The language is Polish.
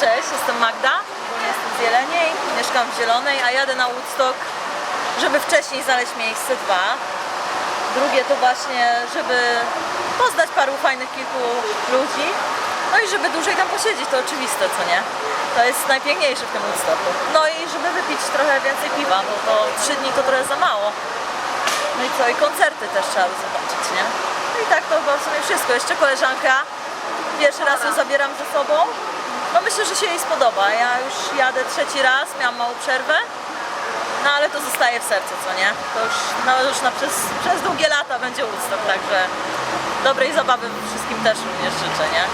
Cześć, jestem Magda, jestem z Jeleniej, mieszkam w Zielonej, a jadę na Woodstock, żeby wcześniej znaleźć miejsce dwa. Drugie to właśnie, żeby poznać paru fajnych kilku ludzi, no i żeby dłużej tam posiedzieć, to oczywiste, co nie? To jest najpiękniejsze w tym Woodstocku. No i żeby wypić trochę więcej piwa, bo to trzy dni to trochę za mało. No i co, i koncerty też trzeba by zobaczyć, nie? No i tak to chyba w sumie wszystko. Jeszcze koleżanka, pierwszy raz ją zabieram ze sobą, Myślę, że się jej spodoba. Ja już jadę trzeci raz, miałam małą przerwę. No ale to zostaje w sercu, co nie? To już, no, już na przez, przez długie lata będzie Woodstock, także dobrej zabawy wszystkim też również życzę, nie?